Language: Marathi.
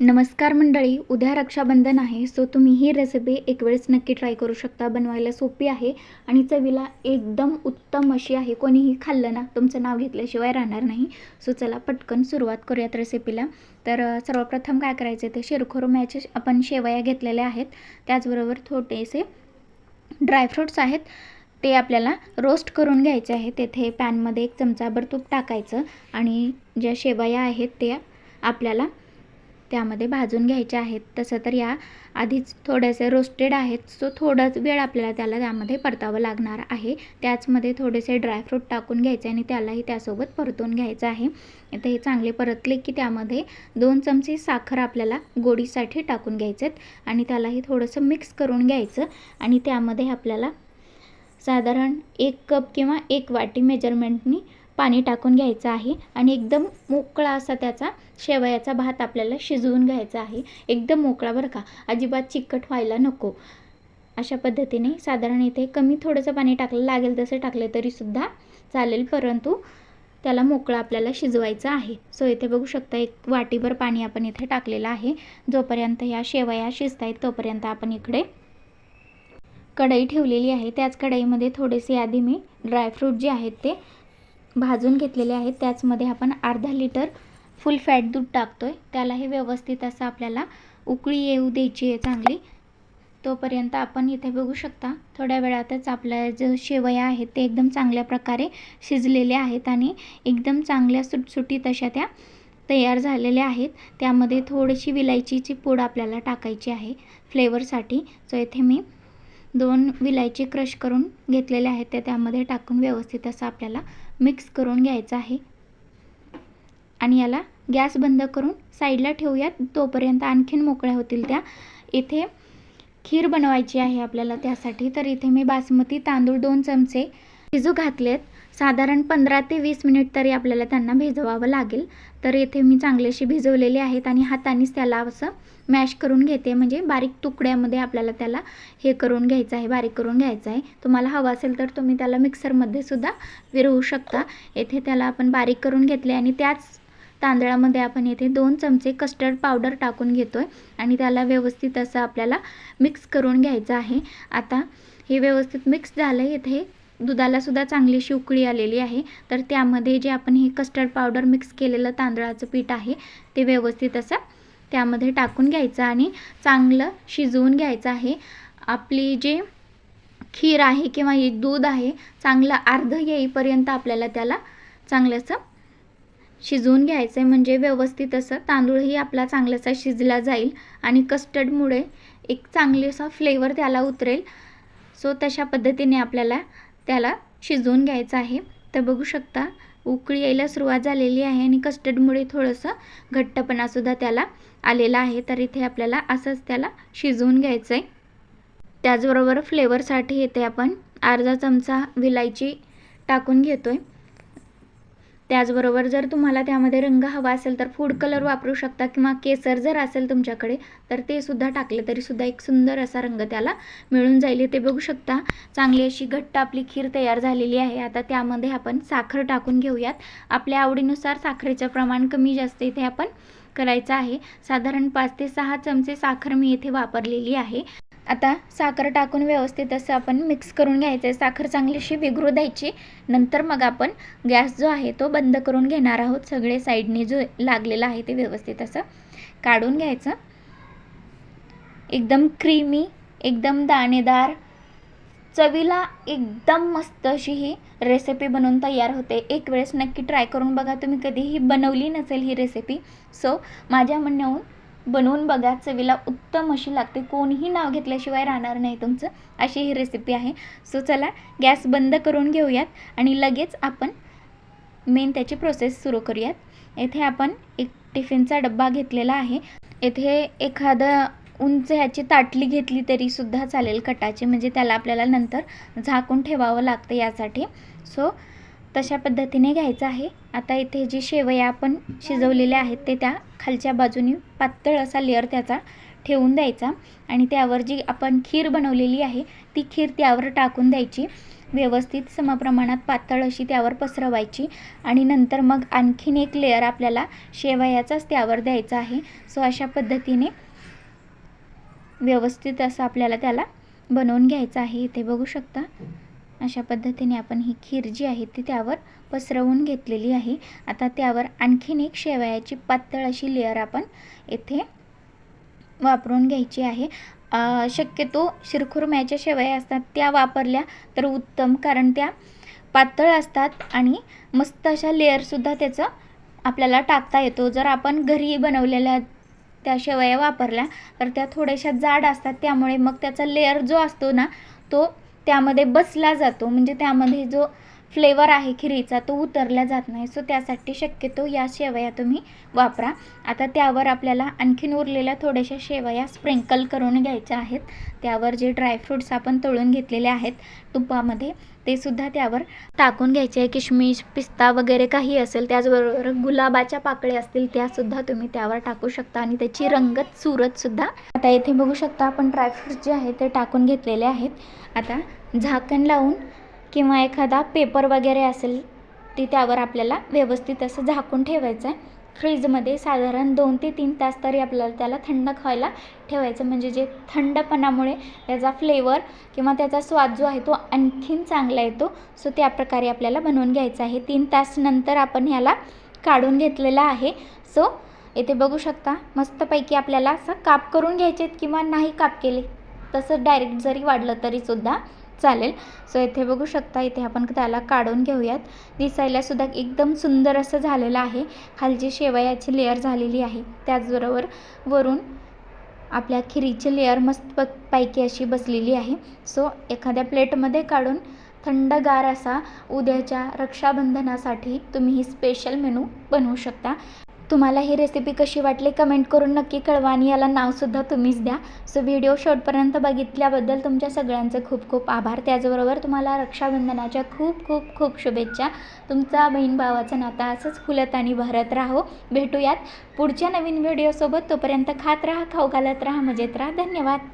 नमस्कार मंडळी उद्या रक्षाबंधन आहे सो तुम्ही ही रेसिपी एक वेळेस नक्की ट्राय करू शकता. बनवायला सोपी आहे आणि चवीला एकदम उत्तम अशी आहे. कोणीही खाल्लं ना तुमचं नाव घेतल्याशिवाय राहणार नाही. सो चला पटकन सुरुवात करूयात रेसिपीला तर सर्वप्रथम काय करायचे ते शिरखुरम्याचे आपण शेवया घेतलेल्या आहेत. त्याचबरोबर थोडेसे ड्रायफ्रूट्स आहेत. ते आपल्याला रोस्ट करून घ्यायचे आहे तेथे पॅनमध्ये एक चमचाभर तूप टाकायचं आणि ज्या शेवया आहेत त्या आपल्याला त्यामध्ये भाजून घ्यायचे आहेत. तसं तर या आधीच थोडेसे रोस्टेड आहेत. सो थोडाच वेळ आपल्याला त्याला त्यामध्ये परतावं लागणार आहे. त्याचमध्ये थोडेसे ड्रायफ्रूट टाकून घ्यायचे आणि त्यालाही त्यासोबत परतून घ्यायचं आहे. आता हे चांगले परतले की त्यामध्ये दोन चमचे साखर आपल्याला गोडीसाठी टाकून घ्यायचेत आणि त्यालाही थोडंसं मिक्स करून घ्यायचं. आणि त्यामध्ये आपल्याला साधारण एक कप किंवा एक वाटी मेजरमेंटनी पाणी टाकून घ्यायचं आहे आणि एकदम मोकळा असा त्याचा शेवयाचा भात आपल्याला शिजवून घ्यायचा आहे. एकदम मोकळा बरं का? अजिबात चिकट व्हायला नको. अशा पद्धतीने साधारण इथे कमी थोडंसं पाणी टाकलं लागेल तसं टाकलं तरीसुद्धा चालेल. परंतु त्याला मोकळा आपल्याला शिजवायचं आहे. सो इथे बघू शकता एक वाटीभर पाणी आपण इथे टाकलेलं आहे. जोपर्यंत ह्या शेवया शिजत आहेत तोपर्यंत आपण इकडे कढई ठेवलेली आहे. त्याच कढईमध्ये थोडेसे आधी मी ड्रायफ्रूट जे आहेत ते भाजून घेतलेले आहेत. त्याचमध्ये आपण अर्धा लिटर फुल फॅट दूध टाकतो आहे त्यालाही व्यवस्थित असं आपल्याला उकळी येऊ द्यायची आहे चांगली. तोपर्यंत आपण इथे बघू शकता थोड्या वेळातच आपल्या जे शेवया आहेत ते एकदम चांगल्या प्रकारे शिजलेले आहेत आणि एकदम चांगल्या सुटसुटीत अशा त्या तयार झालेल्या आहेत. त्यामध्ये थोडीशी विलायचीची पूड आपल्याला टाकायची आहे फ्लेवरसाठी. सो इथे मी दोन विलायची क्रश करून घेतलेले आहेत त्या त्यामध्ये टाकून व्यवस्थित असं आपल्याला मिक्स करून घ्यायचं आहे. आणि याला गॅस बंद करून साईडला ठेवूयात तोपर्यंत आणखीन मोकळ्या होतील त्या. इथे खीर बनवायची आहे आपल्याला त्यासाठी. तर इथे मी बासमती तांदूळ दोन चमचे भिजू घातलेत. साधारण पंधरा ते वीस मिनिट तरी आपल्याला त्यांना भिजवावं लागेल. तर येथे मी चांगलेशी भिजवलेले आहेत आणि हातानेच त्याला असं मॅश करून घेते. म्हणजे बारीक तुकड्यामध्ये आपल्याला त्याला हे करून घ्यायचं आहे बारीक करून घ्यायचं आहे. तुम्हाला हवं असेल तर तुम्ही त्याला मिक्सरमध्ये सुद्धा विरवू शकता. येथे त्याला आपण बारीक करून घेतले आणि त्याच तांदळामध्ये आपण येथे दोन चमचे कस्टर्ड पावडर टाकून घेतो आहे आणि त्याला व्यवस्थित असं आपल्याला मिक्स करून घ्यायचं आहे. आता हे व्यवस्थित मिक्स झालं इथे दुधालासुद्धा चांगलीशी उकळी आलेली आहे. तर त्यामध्ये जे आपण हे कस्टर्ड पावडर मिक्स केलेलं तांदळाचं पीठ आहे ते व्यवस्थित असं त्यामध्ये टाकून घ्यायचं आणि चांगलं शिजवून घ्यायचं आहे. आपली जे खीर आहे किंवा हे दूध आहे चांगलं अर्ध येईपर्यंत आपल्याला त्याला चांगलंसं शिजवून घ्यायचं आहे म्हणजे व्यवस्थित असं तांदूळही आपला चांगलासा शिजला जाईल आणि कस्टर्डमुळे एक चांगली असा फ्लेवर त्याला उतरेल. सो तशा पद्धतीने आपल्याला त्याला शिजवून घ्यायचं आहे. तर बघू शकता उकळी यायला सुरुवात झालेली आहे आणि कस्टर्डमुळे थोडंसं घट्टपणासुद्धा त्याला आलेला आहे. तर इथे आपल्याला असंच त्याला शिजवून घ्यायचं आहे त्याचबरोबर फ्लेवरसाठी इथे आपण अर्धा चमचा विलायची टाकून घेतो आहे त्याचबरोबर जर तुम्हाला त्यामध्ये रंग हवा असेल तर फूड कलर वापरू शकता किंवा केसर जर असेल तुमच्याकडे तर ते सुद्धा टाकले तरीसुद्धा एक सुंदर असा रंग त्याला मिळून जाईल. ते बघू शकता चांगली अशी घट्ट आपली खीर तयार झालेली आहे. आता त्यामध्ये आपण साखर टाकून घेऊयात. आपल्या आवडीनुसार साखरेचं प्रमाण कमी जास्त इथे आपण करायचं आहे. साधारण पाच ते सहा चमचे साखर मी इथे वापरलेली आहे. आता साखर टाकून व्यवस्थित असं आपण मिक्स करून घ्यायचं आहे. साखर चांगलीशी विघरू द्यायची. नंतर मग आपण गॅस जो आहे तो बंद करून घेणार आहोत. सगळे साईडने जो लागलेला आहे ते व्यवस्थित असं काढून घ्यायचं. एकदम क्रीमी एकदम दाणेदार चवीला एकदम मस्त अशी ही रेसिपी बनवून तयार होते. एक वेळेस नक्की ट्राय करून बघा. तुम्ही कधीही बनवली नसेल ही रेसिपी सो माझ्या म्हणण्याहून बनवून बघा चवीला उत्तम अशी लागते. कोणीही नाव घेतल्याशिवाय राहणार नाही तुमचं अशी ही रेसिपी आहे. सो चला गॅस बंद करून घेऊयात आणि लगेच आपण मेन त्याची प्रोसेस सुरू करूयात. येथे आपण एक टिफिनचा डब्बा घेतलेला आहे. येथे एखादं उंच ह्याची ताटली घेतली तरीसुद्धा चालेल कटाची म्हणजे त्याला आपल्याला नंतर झाकून ठेवावं लागतं यासाठी. सो तशा पद्धतीने घ्यायचं आहे. आता इथे जी शेवया आपण शिजवलेल्या आहेत ते त्या खालच्या बाजूनी पातळ असा लेअर त्याचा ठेवून द्यायचा आणि त्यावर जी आपण खीर बनवलेली आहे ती खीर त्यावर टाकून द्यायची. व्यवस्थित समप्रमाणात पातळ अशी त्यावर पसरवायची आणि नंतर मग आणखीन एक लेअर आपल्याला शेवयाचाच त्यावर द्यायचा आहे. सो अशा पद्धतीने व्यवस्थित असं आपल्याला त्याला बनवून घ्यायचं आहे. इथे बघू शकता. अशा पद्धतीने आपण ही खीर जी आहे ती त्यावर पसरवून घेतलेली आहे. आता त्यावर आणखीन एक शेवयाची पातळ अशी लेअर आपण येथे वापरून घ्यायची आहे. शक्यतो शिरखुरम्याच्या शेवया असतात त्या वापरल्या तर उत्तम कारण त्या पातळ असतात आणि मस्त अशा लेअरसुद्धा त्याचं आपल्याला टाकता येतो. जर आपण घरी बनवलेल्या त्या शेवया वापरल्या तर त्या थोड्याशा जाड असतात त्यामुळे मग त्याचा लेअर जो असतो ना तो त्यामध्ये बसला जातो. म्हणजे त्यामध्ये जो फ्लेवर आहे खिरीचा तो उतरला जात नाही. सो त्यासाठी शक्यतो या शेवया तुम्ही वापरा. आता त्यावर आपल्याला आणखीन उरलेल्या थोड्याशा शेवया स्प्रिंकल करून घ्यायच्या आहेत. त्यावर जे ड्रायफ्रूट्स आपण तळून घेतलेले आहेत तुपामध्ये ते सुद्धा त्यावर टाकून घ्यायचे. आहे किशमिश पिस्ता वगैरे काही असेल त्याचबरोबर गुलाबाच्या पाकळ्या असतील त्यासुद्धा तुम्ही त्यावर टाकू शकता. आणि त्याची रंगत सुरतसुद्धा आता येथे बघू शकता आपण ड्रायफ्रूट्स जे आहेत ते टाकून घेतलेले आहेत. आता झाकण लावून किंवा एखादा पेपर वगैरे असेल ती त्यावर आपल्याला व्यवस्थित असं झाकून ठेवायचं आहे. फ्रीजमध्ये साधारण दोन ते तीन तास तरी आपल्याला त्याला थंड खायला ठेवायचं. म्हणजे जे थंडपणामुळे त्याचा फ्लेवर किंवा त्याचा स्वाद जो आहे तो आणखीन चांगला येतो. सो त्या प्रकारे आपल्याला बनवून घ्यायचा आहे. तीन तासनंतर आपण ह्याला काढून घेतलेला आहे. सो येथे बघू शकता मस्तपैकी आपल्याला असं काप करून घ्यायचे किंवा नाही काप केले. तसं डायरेक्ट जरी वाढलं तरीसुद्धा चालेल. सो इथे बघू शकता इथे आपण त्याला काढून घेऊयात. दिसायलासुद्धा एकदम सुंदर असं झालेलं आहे. खालची शेवयाची लेअर झालेली आहे. त्याचबरोबर वरून आपल्या खिरीची लेअर मस्त प पैकी अशी बसलेली आहे. सो एखाद्या प्लेटमध्ये काढून थंडगार असा उद्याच्या रक्षाबंधनासाठी तुम्ही ही स्पेशल मेनू बनवू शकता. तुम्हाला ही रेसिपी कशी वाटली कमेंट करून नक्की कळवा आणि याला नावसुद्धा तुम्हीच द्या. सो व्हिडिओ शेवटपर्यंत बघितल्याबद्दल तुमच्या सगळ्यांचे खूप खूप आभार. त्याचबरोबर तुम्हाला रक्षाबंधनाच्या खूप खूप खूप शुभेच्छा. तुमचा बहीण भावाचं नातं असंच फुलत आणि भरत राहो. भेटूयात पुढच्या नवीन व्हिडिओसोबत तोपर्यंत खात राहा खाऊ घालत राहा मजेत राहा. धन्यवाद.